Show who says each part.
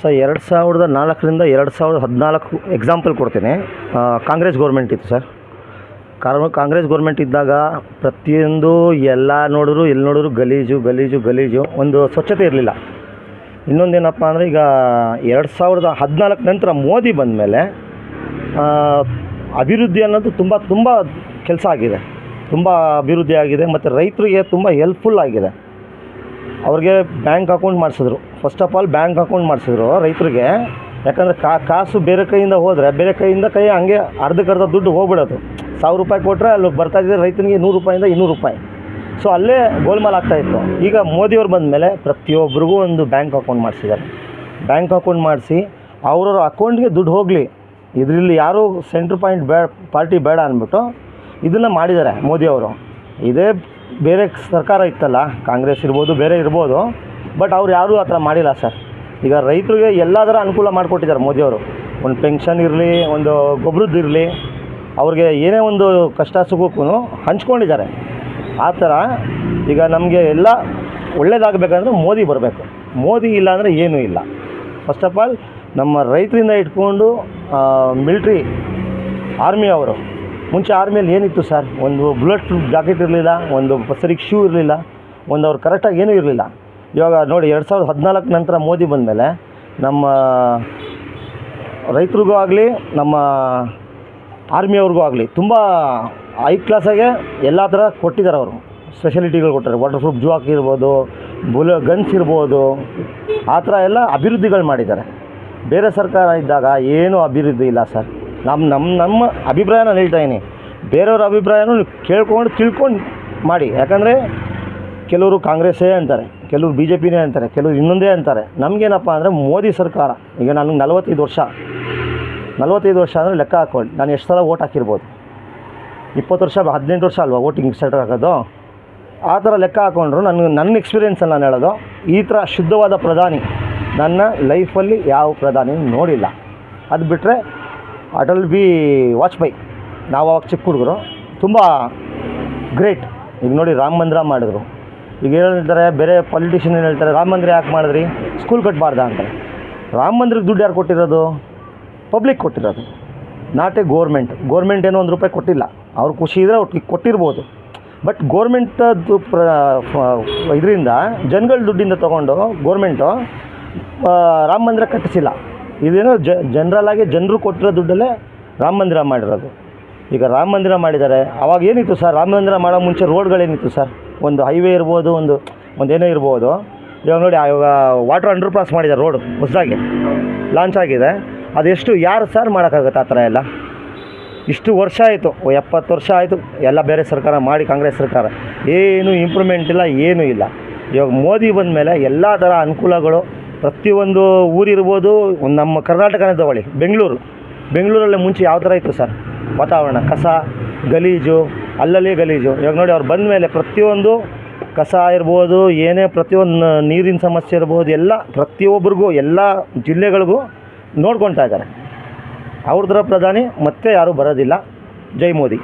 Speaker 1: Sir ಎರಡು ಸಾವಿರದ ನಾಲ್ಕರಿಂದ ಎರಡು ಸಾವಿರದ ಹದಿನಾಲ್ಕು ಎಕ್ಸಾಂಪಲ್ ಕೊಡ್ತೀನಿ. ಕಾಂಗ್ರೆಸ್ ಗೌರ್ಮೆಂಟ್ ಇತ್ತು ಸರ್. ಕಾರ್ ಕಾಂಗ್ರೆಸ್ ಗೌರ್ಮೆಂಟ್ ಇದ್ದಾಗ ಪ್ರತಿಯೊಂದು ಎಲ್ಲ ನೋಡಿದ್ರು, ಎಲ್ಲಿ ನೋಡಿದ್ರು ಗಲೀಜು ಗಲೀಜು ಗಲೀಜು, ಒಂದು ಸ್ವಚ್ಛತೆ ಇರಲಿಲ್ಲ. ಇನ್ನೊಂದೇನಪ್ಪ ಅಂದರೆ ಈಗ ಎರಡು ಸಾವಿರದ ಹದಿನಾಲ್ಕು ನಂತರ ಮೋದಿ ಬಂದ ಮೇಲೆ ಅಭಿವೃದ್ಧಿ ಅನ್ನೋದು ತುಂಬ ತುಂಬ ಕೆಲಸ ಆಗಿದೆ. ತುಂಬ ಅಭಿವೃದ್ಧಿ ಆಗಿದೆ, ಮತ್ತು ರೈತರಿಗೆ ತುಂಬ ಹೆಲ್ಪ್ಫುಲ್ ಆಗಿದೆ. ಅವ್ರಿಗೆ ಬ್ಯಾಂಕ್ ಅಕೌಂಟ್ ಮಾಡಿಸಿದ್ರು. First of all bank account ಮಾಡಿಸಿದ್ರು ರೈತರಿಗೆ. ಯಾಕಂದರೆ ಕಾಸು ಬೇರೆ ಕೈಯಿಂದ ಹೋದರೆ, ಬೇರೆ ಕೈಯಿಂದ ಕೈ ಹಂಗೆ ಅರ್ಧಕ್ಕರ್ಧ ದುಡ್ಡು ಹೋಗ್ಬಿಡೋದು. ಸಾವಿರ ರೂಪಾಯಿ ಕೊಟ್ಟರೆ ಅಲ್ಲಿ ಬರ್ತಾ ಇದ್ದರೆ ರೈತನಿಗೆ ನೂರು ರೂಪಾಯಿಂದ ಇನ್ನೂರು ರೂಪಾಯಿ. ಸೊ ಅಲ್ಲೇ ಗೋಲ್ಮಾಲ್ ಆಗ್ತಾಯಿತ್ತು ಈಗ ಮೋದಿಯವ್ರು ಬಂದ ಮೇಲೆ ಪ್ರತಿಯೊಬ್ಬರಿಗೂ ಒಂದು ಬ್ಯಾಂಕ್ ಅಕೌಂಟ್ ಮಾಡಿಸಿದ್ದಾರೆ. ಬ್ಯಾಂಕ್ ಅಕೌಂಟ್ ಮಾಡಿಸಿ ಅವ್ರವ್ರ ಅಕೌಂಟ್ಗೆ ದುಡ್ಡು ಹೋಗಲಿ. ಇದರಲ್ಲಿ ಯಾರೂ ಸೆಂಟ್ರ್ ಪಾಯಿಂಟ್ ಬೇ ಪಾರ್ಟಿ ಬೇಡ ಅಂದ್ಬಿಟ್ಟು ಇದನ್ನು ಮಾಡಿದ್ದಾರೆ ಮೋದಿಯವರು. ಇದೇ ಬೇರೆ ಸರ್ಕಾರ ಇತ್ತಲ್ಲ, ಕಾಂಗ್ರೆಸ್ ಇರ್ಬೋದು, ಬೇರೆ ಇರ್ಬೋದು ಬಟ್ ಅವ್ರು ಯಾರೂ ಆ ಥರ ಮಾಡಿಲ್ಲ ಸರ್. ಈಗ ರೈತರಿಗೆ ಎಲ್ಲದರ ಅನುಕೂಲ ಮಾಡಿಕೊಟ್ಟಿದ್ದಾರೆ ಮೋದಿಯವರು. ಒಂದು ಪೆನ್ಷನ್ ಇರಲಿ, ಒಂದು ಗೊಬ್ಬರದ್ದು ಇರಲಿ, ಅವ್ರಿಗೆ ಏನೇ ಒಂದು ಕಷ್ಟ ಸುಖಕ್ಕೂ ಹಂಚ್ಕೊಂಡಿದ್ದಾರೆ. ಆ ಥರ ಈಗ ನಮಗೆ ಎಲ್ಲ ಒಳ್ಳೇದಾಗಬೇಕಂದ್ರೆ ಮೋದಿ ಬರಬೇಕು. ಮೋದಿ ಇಲ್ಲ ಅಂದರೆ ಏನೂ ಇಲ್ಲ. ಫಸ್ಟ್ ಆಫ್ ಆಲ್ ನಮ್ಮ ರೈತರಿಂದ ಇಟ್ಕೊಂಡು ಮಿಲ್ಟ್ರಿ ಆರ್ಮಿ ಅವರು ಮುಂಚೆ ಆರ್ಮಿಯಲ್ಲಿ ಏನಿತ್ತು ಸರ್ ಒಂದು ಬುಲೆಟ್ ಜಾಕೆಟ್ ಇರಲಿಲ್ಲ, ಒಂದು ಸರಿಗೆ ಶೂ ಇರಲಿಲ್ಲ, ಒಂದು ಅವ್ರು ಕರೆಕ್ಟಾಗಿ ಏನೂ ಇರಲಿಲ್ಲ. ಇವಾಗ ನೋಡಿ, ಎರಡು ಸಾವಿರದ ಹದಿನಾಲ್ಕು ನಂತರ ಮೋದಿ ಬಂದಮೇಲೆ ನಮ್ಮ ರೈತರಿಗೂ ಆಗಲಿ, ನಮ್ಮ ಆರ್ಮಿಯವ್ರಿಗೂ ಆಗಲಿ, ತುಂಬ ಹೈ ಕ್ಲಾಸಾಗೆ ಎಲ್ಲ ಥರ ಕೊಟ್ಟಿದ್ದಾರೆ ಅವರು. ಸ್ಪೆಷಲಿಟಿಗಳು ಕೊಟ್ಟಾರೆ ವಾಟರ್ ಪ್ರೂಫ್ ಜೂಕ್ ಇರ್ಬೋದು ಬುಲೆ ಗನ್ಸ್ ಇರ್ಬೋದು, ಆ ಥರ ಎಲ್ಲ ಅಭಿವೃದ್ಧಿಗಳು ಮಾಡಿದ್ದಾರೆ. ಬೇರೆ ಸರ್ಕಾರ ಇದ್ದಾಗ ಏನೂ ಅಭಿವೃದ್ಧಿ ಇಲ್ಲ ಸರ್ ನಮ್ಮ ನಮ್ಮ ನಮ್ಮ ಅಭಿಪ್ರಾಯ ನಾನು ಹೇಳ್ತಾ ಇದ್ದೀನಿ ಬೇರೆಯವ್ರ ಅಭಿಪ್ರಾಯನೂ ಕೇಳ್ಕೊಂಡು ತಿಳ್ಕೊಂಡು ಮಾಡಿ. ಯಾಕಂದರೆ ಕೆಲವರು ಕಾಂಗ್ರೆಸ್ಸೇ ಅಂತಾರೆ, ಕೆಲವರು ಬಿ ಜೆ ಪಿನೇ ಅಂತಾರೆ, ಕೆಲವರು ಇನ್ನೊಂದೇ ಅಂತಾರೆ. ನಮಗೇನಪ್ಪ ಅಂದರೆ ಮೋದಿ ಸರ್ಕಾರ, ಈಗ ನನಗೆ ನಲವತ್ತೈದು ವರ್ಷ ನಲವತ್ತೈದು ವರ್ಷ ಅಂದರೆ ಲೆಕ್ಕ ಹಾಕ್ಕೊಳ್ಳಿ. ನಾನು ಎಷ್ಟು ಸಲ ಓಟ್ ಹಾಕಿರ್ಬೋದು? ಇಪ್ಪತ್ತು ವರ್ಷ, ಹದಿನೆಂಟು ವರ್ಷ ಅಲ್ವಾ ವೋಟಿಂಗ್ ಸೆಟ್ ಆಗೋದು? ಆ ಥರ ಲೆಕ್ಕ ಹಾಕ್ಕೊಂಡ್ರು ನನಗೆ, ನನ್ನ ಎಕ್ಸ್ಪೀರಿಯೆನ್ಸಲ್ಲಿ ನಾನು ಹೇಳೋದು, ಈ ಥರ ಶುದ್ಧವಾದ ಪ್ರಧಾನಿ ನನ್ನ ಲೈಫಲ್ಲಿ ಯಾವ ಪ್ರಧಾನಿ ನೋಡಿಲ್ಲ. ಅದು ಬಿಟ್ಟರೆ ಅಟಲ್ ಬಿ ವಾಜ್ಪೇಯಿ ನಾವು ಅವಾಗ ಚಿಕ್ಕ ಹುಡುಗರು. ತುಂಬ ಗ್ರೇಟ್ ಈಗ ನೋಡಿ ರಾಮ ಮಂದಿರ ಮಾಡಿದ್ರು. ಈಗ ಏನು ಹೇಳ್ತಾರೆ, ಬೇರೆ ಪೊಲಿಟಿಷಿಯನ್ ಏನು ಹೇಳ್ತಾರೆ, ರಾಮ ಮಂದಿರ ಯಾಕೆ ಮಾಡಿದ್ರಿ? ಸ್ಕೂಲ್ ಕಟ್ಟಬಾರ್ದ ಅಂತಾರೆ ರಾಮ ಮಂದಿರಕ್ಕೆ ದುಡ್ಡು ಯಾರು ಕೊಟ್ಟಿರೋದು? ಪಬ್ಲಿಕ್ ಕೊಟ್ಟಿರೋದು. ನಾಟ್ ಎ ಗೋರ್ಮೆಂಟ್ ಗೋರ್ಮೆಂಟ್ ಏನೋ ಒಂದು ರೂಪಾಯಿ ಕೊಟ್ಟಿಲ್ಲ. ಅವ್ರು ಖುಷಿ ಇದ್ರೆ ಅವ್ರಿಗೆ ಕೊಟ್ಟಿರ್ಬೋದು. ಬಟ್ ಗೋರ್ಮೆಂಟದ್ದು ಪ್ರ ಇದರಿಂದ, ಜನಗಳ ದುಡ್ಡಿಂದ ತೊಗೊಂಡು ಗೋರ್ಮೆಂಟು ರಾಮ ಮಂದಿರ ಕಟ್ಟಿಸಿಲ್ಲ. ಇದೇನೋ ಜನರಲ್ ಆಗಿ ಜನರು ಕೊಟ್ಟಿರೋ ದುಡ್ಡಲ್ಲೇ ರಾಮ ಮಂದಿರ ಮಾಡಿರೋದು. ಈಗ ರಾಮ ಮಂದಿರ ಮಾಡಿದ್ದಾರೆ, ಅವಾಗ ಏನಿತ್ತು ಸರ್ ರಾಮ ಮಂದಿರ ಮಾಡೋ ಮುಂಚೆ ರೋಡ್ಗಳೇನಿತ್ತು ಸರ್ ಒಂದು ಹೈವೇ ಇರ್ಬೋದು, ಒಂದು, ಒಂದೇನೋ ಇರ್ಬೋದು. ಇವಾಗ ನೋಡಿ ಇವಾಗ ವಾಟರ್ ಅಂಡರ್ ಪಾಸ್ ಮಾಡಿದ್ದಾರೆ ರೋಡ್ ಹೊಸದಾಗಿ ಲಾಂಚ್ ಆಗಿದೆ. ಅದೆಷ್ಟು, ಯಾರು ಸರ್ ಮಾಡೋಕ್ಕಾಗುತ್ತೆ ಆ ಥರ ಎಲ್ಲ? ಇಷ್ಟು ವರ್ಷ ಆಯಿತು ಎಪ್ಪತ್ತು ವರ್ಷ ಆಯಿತು, ಎಲ್ಲ ಬೇರೆ ಸರ್ಕಾರ ಮಾಡಿ ಕಾಂಗ್ರೆಸ್ ಸರ್ಕಾರ. ಏನು ಇಂಪ್ರೂವ್ಮೆಂಟ್ ಇಲ್ಲ, ಏನೂ ಇಲ್ಲ. ಇವಾಗ ಮೋದಿ ಬಂದ ಮೇಲೆ ಎಲ್ಲ ಥರ ಅನುಕೂಲಗಳು ಪ್ರತಿಯೊಂದು ಊರಿರ್ಬೋದು ನಮ್ಮ ಕರ್ನಾಟಕನೇ ತಗೊಳ್ಳಿ ಬೆಂಗಳೂರು. ಬೆಂಗಳೂರಲ್ಲಿ ಮುಂಚೆ ಯಾವ ಥರ ಇತ್ತು ಸರ್? ವಾತಾವರಣ, ಕಸ, ಗಲೀಜು, ಅಲ್ಲಲ್ಲಿ ಗಲೀಜು. ಇವಾಗ ನೋಡಿ ಅವ್ರು ಬಂದ ಮೇಲೆ ಪ್ರತಿಯೊಂದು ಕಸ ಇರ್ಬೋದು, ಏನೇ ಪ್ರತಿಯೊಂದು ನೀರಿನ ಸಮಸ್ಯೆ ಇರ್ಬೋದು, ಎಲ್ಲ ಪ್ರತಿಯೊಬ್ಬರಿಗೂ, ಎಲ್ಲ ಜಿಲ್ಲೆಗಳಿಗೂ ನೋಡ್ಕೊತಾ ಇದ್ದಾರೆ. ಅವ್ರದ್ರ ಪ್ರಧಾನಿ ಮತ್ತೆ ಯಾರೂ ಬರೋದಿಲ್ಲ. ಜೈ ಮೋದಿ.